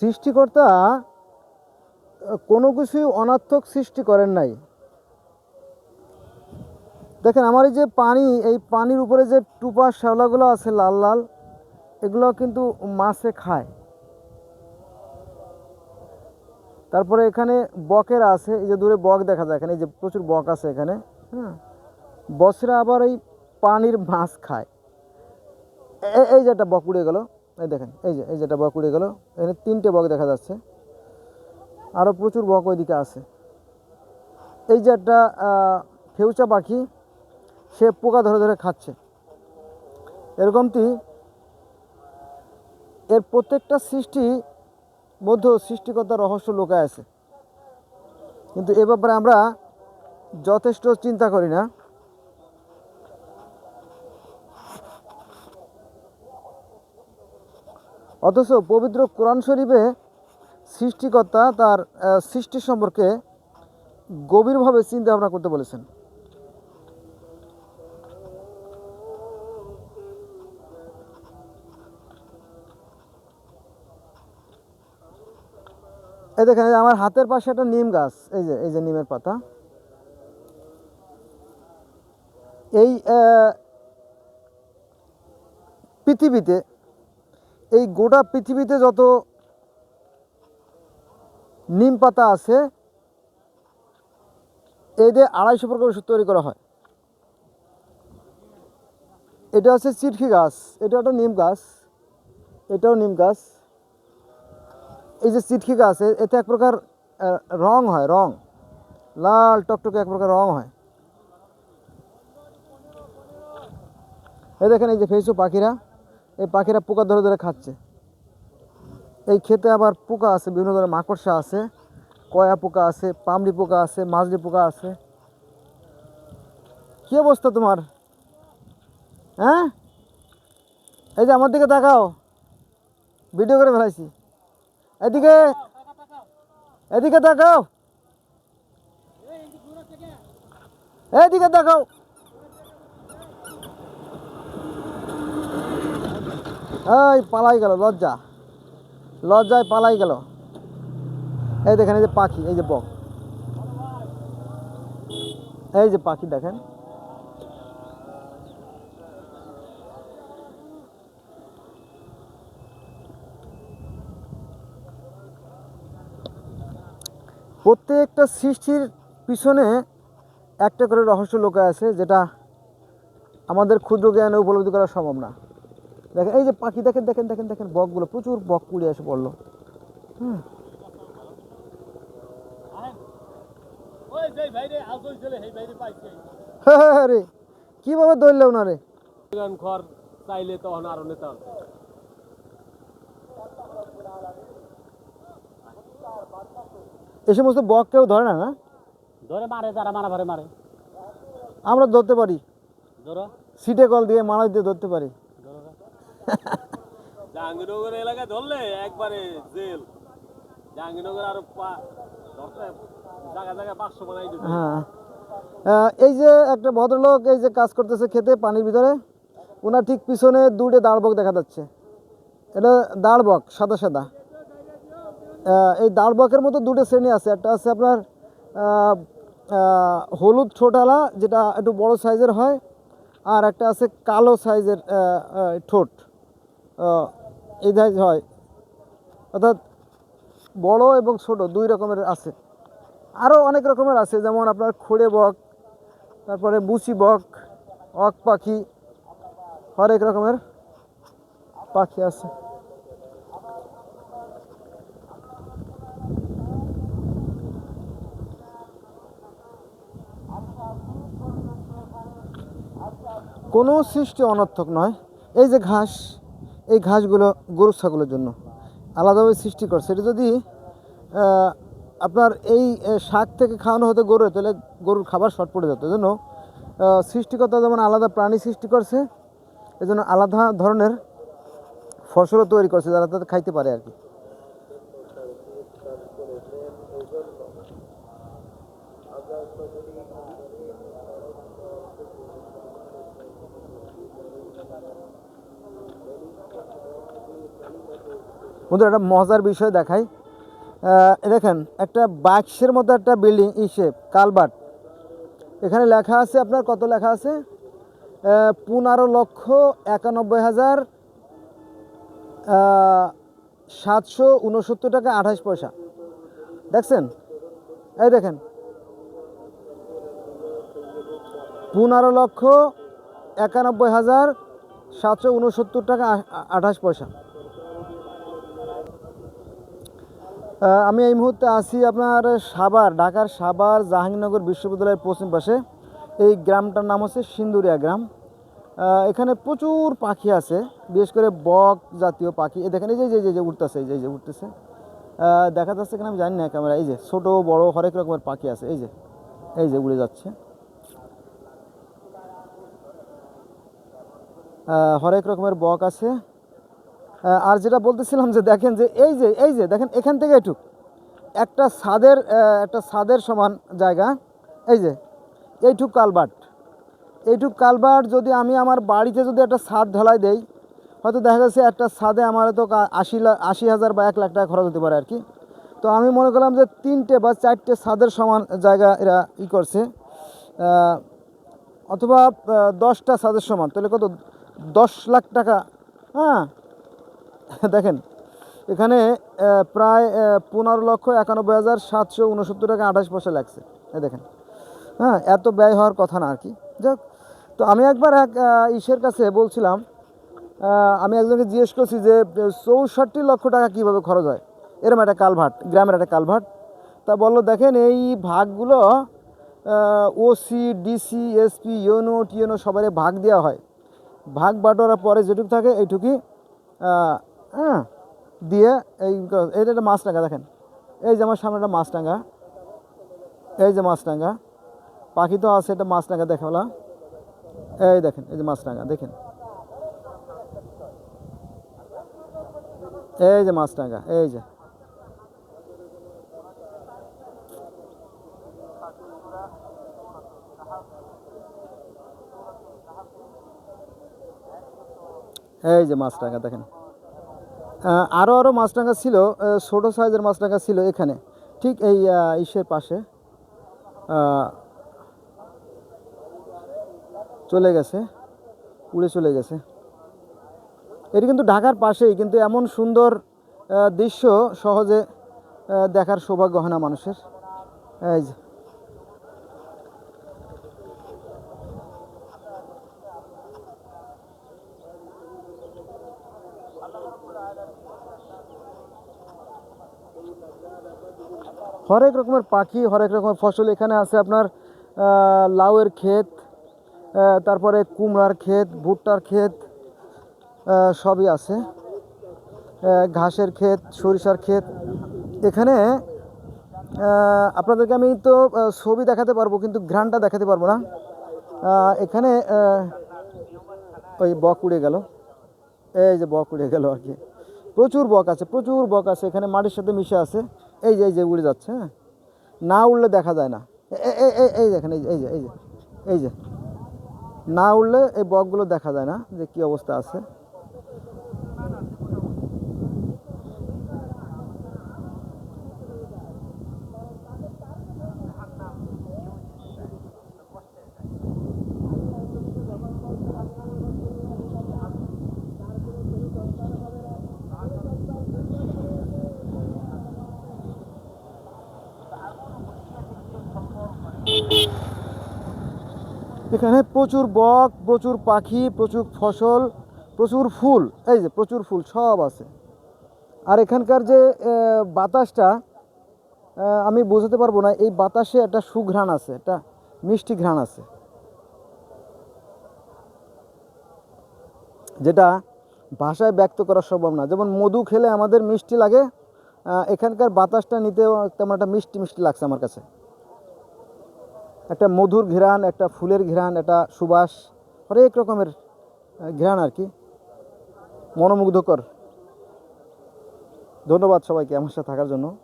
সৃষ্টিকর্তা কোনো কিছুই অনার্থক সৃষ্টি করেন নাই। দেখেন, আমার এই যে পানি, এই পানির উপরে যে টুপা শ্যাওলাগুলো আছে লাল লাল এগুলো কিন্তু মাছে খায়। তারপরে এখানে বকেরা আছে, এই যে দূরে বক দেখা যায়, এখানে এই যে প্রচুর বক আছে এখানে হ্যাঁ? বসরা আবার এই পানির মাছ খায়। এই যে একটা বক উড়ে গেল। এই দেখেন, এই যে, এই যেটা বক উড়ে গেল, এখানে তিনটে বক দেখা যাচ্ছে। আরও প্রচুর বক ওইদিকে আছে। এই যে একটা ফেউচা পাখি, সে পোকা ধরে ধরে খাচ্ছে। এরকমটি, এর প্রত্যেকটা সৃষ্টি মধ্যে সৃষ্টিকর্তার রহস্য লোকায় আছে। কিন্তু এ ব্যাপারে আমরা যথেষ্ট চিন্তা করি না। অথচ পবিত্র কোরআন শরীফে সৃষ্টিকর্তা তার সৃষ্টি সম্পর্কে গভীরভাবে চিন্তা ভাবনা করতে বলেছেন। এই দেখেন আমার হাতের পাশে একটা নিম গাছ, এই যে এই যে নিমের পাতা। এই পৃথিবীতে এই গোটা পৃথিবীতে যত নিম পাতা আছে এই দিয়ে আড়াইশো প্রকার ওষুধ তৈরি করা হয়। এটা হচ্ছে চিটকি গাছ, এটা একটা নিম গাছ, এটাও নিম গাছ। এই যে চিটকি গাছ এতে এক প্রকার রং হয়, রং। লাল টকটকে এক প্রকার রং হয়। এই দেখেন এই যে ফেসু পাখিরা। এই পাখিরা পোকা ধরে ধরে খাচ্ছে। এই ক্ষেতে আবার পোকা আছে, বিভিন্ন ধরনের মাকড়সা আছে। কয়া পোকা আছে পামড়ি পোকা আছে মাছলি পোকা আছে। কি অবস্থা তোমার? হ্যাঁ? এই যে আমার দিকে তাকাও। ভিডিও করে ফেলাইছি। এদিকে এদিকে তাকাও। এদিকে তাকাও। এই পালাই গেল, লজ্জা। লজ্জায় পালাই গেল। এই দেখেন, এই যে পাখি, এই যে বক। এই যে পাখি, দেখেন। প্রত্যেকটা সৃষ্টির পিছনে একটা করে রহস্য লোকা আছে, যেটা আমাদের ক্ষুদ্র জ্ঞানে উপলব্ধি করা সম্ভব না। দেখেন এই যে পাখি দেখেন দেখেন দেখেন দেখেন বকগুলো প্রচুর বক কুড়ে এসে পড়ল। ওই যে ভাইরে আজ ওই ছেলে এই হ্যাঁ রে কীভাবে ধরলেও না রে চাইলে তখন আরও নেতা এ সমস্ত বক কেউ ধরে না না? ধরে মারে তারা মারা ভারে মারে। আমরা ধরতে পারি। ধরো। সিটে কল দিয়ে মারা দিয়ে ধরতে পারি। জাহাঙ্গীরনগর এলাকায় ধরলে একবারে জেল। জাহাঙ্গীরনগর আরও জায়গা জায়গায় পাঁচশো বানাই হ্যাঁ। এই যে একটা ভদ্রলোক এই যে কাজ করতেছে খেতে পানির ভিতরে ওনার ঠিক পিছনে দুটো দাঁড়বক দেখা যাচ্ছে। এটা দাঁড়বক, সাদা সাদা। এই দাঁড়বকের মতো দুটো শ্রেণি আছে। একটা আছে আপনার হলুদ ঠোঁটালা, যেটা একটু বড় সাইজের হয়, আর একটা আছে কালো সাইজের ঠোঁট। এই সাইজ হয়। অর্থাৎ বড় এবং ছোট দুই রকমের আছে। আরও অনেক রকমের আছে, যেমন আপনার খড়ে বক, তারপরে বুচি বক, অক পাখি, হরেক রকমের পাখি আছে। কোনো সৃষ্টি অনর্থক নয়। এই যে ঘাস এই ঘাসগুলো গরু ছাগলের জন্য আলাদাভাবে সৃষ্টি করছে এটা যদি আপনার এই শাক থেকে খাওয়ানো হতো গরু তাহলে গরুর খাবার শর্ট পড়ে যেত। এজন্য সৃষ্টিকর্তা যেমন আলাদা প্রাণী সৃষ্টি করছে, এজন্য আলাদা ধরনের ফসলও তৈরি করছে, যারা তাদের খাইতে পারে আর কি। বন্ধুরা, একটা মজার বিষয় দেখাই। দেখেন, একটা বাক্সের মতো একটা বিল্ডিং ইসে কালবাট এখানে লেখা আছে, আপনার কত লেখা আছে? পনেরো লক্ষ একানব্বই হাজার সাতশো উনসত্তর টাকা আঠাশ পয়সা। দেখছেন? এই দেখেন। পনেরো লক্ষ একানব্বই হাজার, সাতশো উনসত্তর টাকা আঠাশ পয়সা। আমি এই মুহূর্তে আছি আপনার সাবার ঢাকার সাবার জাহাঙ্গীরনগর বিশ্ববিদ্যালয়ের পশ্চিম পাশে। এই গ্রামটার নাম হচ্ছে সিন্দুরিয়া গ্রাম। এখানে প্রচুর পাখি আছে, বিশেষ করে বক জাতীয় পাখি। দেখেন, এই যে যে- যে উঠতেছে, এই যে যে উঠতেছে। দেখা যাচ্ছে কিনা আমি জানি না ক্যামেরা, এই যে, ছোট, বড়, হরেক রকমের পাখি আছে, এই যে এই যে উড়ে যাচ্ছে। হরেক রকমের বক আছে। আর যেটা বলতেছিলাম যে দেখেন যে এই যে এই যে, দেখেন এখান থেকে এটুক একটা ছাদের একটা ছাদের সমান জায়গা। এই যে, এইটুক কালবাট। এইটুক কালবাট যদি আমি আমার বাড়িতে যদি একটা ছাদ ঢালাই দেই, হয়তো দেখা যাচ্ছে একটা ছাদে আমার তো আশি আশি হাজার বা এক লাখ টাকা খরচ হতে পারে আর কি। তো আমি মনে করলাম যে তিনটে বা চারটে ছাদের সমান জায়গা এরা ই করছে। অথবা দশটা ছাদের সমান। তাহলে কত? দশ লাখ টাকা। হ্যাঁ দেখেন, এখানে প্রায় পনেরো লক্ষ একানব্বই হাজার সাতশো উনসত্তর টাকা আঠাশ পয়সা লাগছে। দেখেন হ্যাঁ এত ব্যয় হওয়ার কথা না আর কি। যাক, তো আমি একবার এক ইসের কাছে বলছিলাম আমি একজনকে জিজ্ঞেস করছি যে, চৌষট্টি লক্ষ টাকা কীভাবে খরচ হয়? এরকম একটা কালভার্ট, গ্রামের একটা কালভার্ট। তা বলল, দেখেন, এই ভাগগুলো OC DC SP UNO TNO সবাই ভাগ দেওয়া হয়। ভাগ বাটোয়ার পরে যেটুকু থাকে, এইটুকুই হ্যাঁ দিয়ে এই এইটা একটা মাছরাঙা দেখেন। এই যে আমার সামনে একটা মাছরাঙা। এই যে মাছরাঙা। পাখি তো আছে এটা মাছরাঙা দেখালা। এই দেখেন, এই যে মাছরাঙা, দেখেন। এই যে মাছরাঙা, এই যে। এই যে মাছরাঙা, দেখেন। আরও আরও মাছরাঙা ছিল ছোট সাইজের মাছরাঙা ছিল এখানে। ঠিক এই ইসের পাশে। চলে গেছে, উড়ে চলে গেছে। এটি কিন্তু ঢাকার পাশেই, কিন্তু এমন সুন্দর দৃশ্য সহজে দেখার সৌভাগ্য হয় না মানুষের। এই যে। হরেক রকমের পাখি, হরেক রকমের ফসল এখানে আছে আপনার লাউয়ের ক্ষেত তারপরে কুমড়ার ক্ষেত, ভুট্টার ক্ষেত সবই আছে। ঘাসের ক্ষেত, সরিষার ক্ষেত। এখানে আপনাদেরকে আমি তো ছবি দেখাতে পারব, কিন্তু ঘ্রাণটা দেখাতে পারব না। এখানে ওই বক উড়ে গেল। এই যে বক উড়ে গেল আর কি। প্রচুর বক আছে, প্রচুর বক আছে, এখানে মাটির সাথে মিশে আছে। এই যে এই যে উড়ে যাচ্ছে হ্যাঁ? না উড়লে দেখা যায় না। এই দেখেন, এই যে এই যে এই যে এই যে। না উড়লে এই বকগুলো দেখা যায় না যে কী অবস্থা আছে। এখানে প্রচুর বক, প্রচুর পাখি, প্রচুর ফসল, প্রচুর ফুল, এই যে প্রচুর ফুল সব আছে। আর এখানকার যে বাতাসটা আমি বোঝাতে পারব না, এই বাতাসে একটা সুঘ্রাণ আছে, একটা মিষ্টি ঘ্রাণ আছে। যেটা ভাষায় ব্যক্ত করা সম্ভব না। যেমন মধু খেলে আমাদের মিষ্টি লাগে এখানকার বাতাসটা নিতেও তেমন একটা মিষ্টি মিষ্টি লাগছে আমার কাছে। একটা মধুর ঘ্রাণ, একটা ফুলের ঘ্রাণ, একটা সুবাস, হরেক রকমের ঘ্রাণ আর কি। মনোমুগ্ধকর। ধন্যবাদ সবাইকে আমার সাথে থাকার জন্য।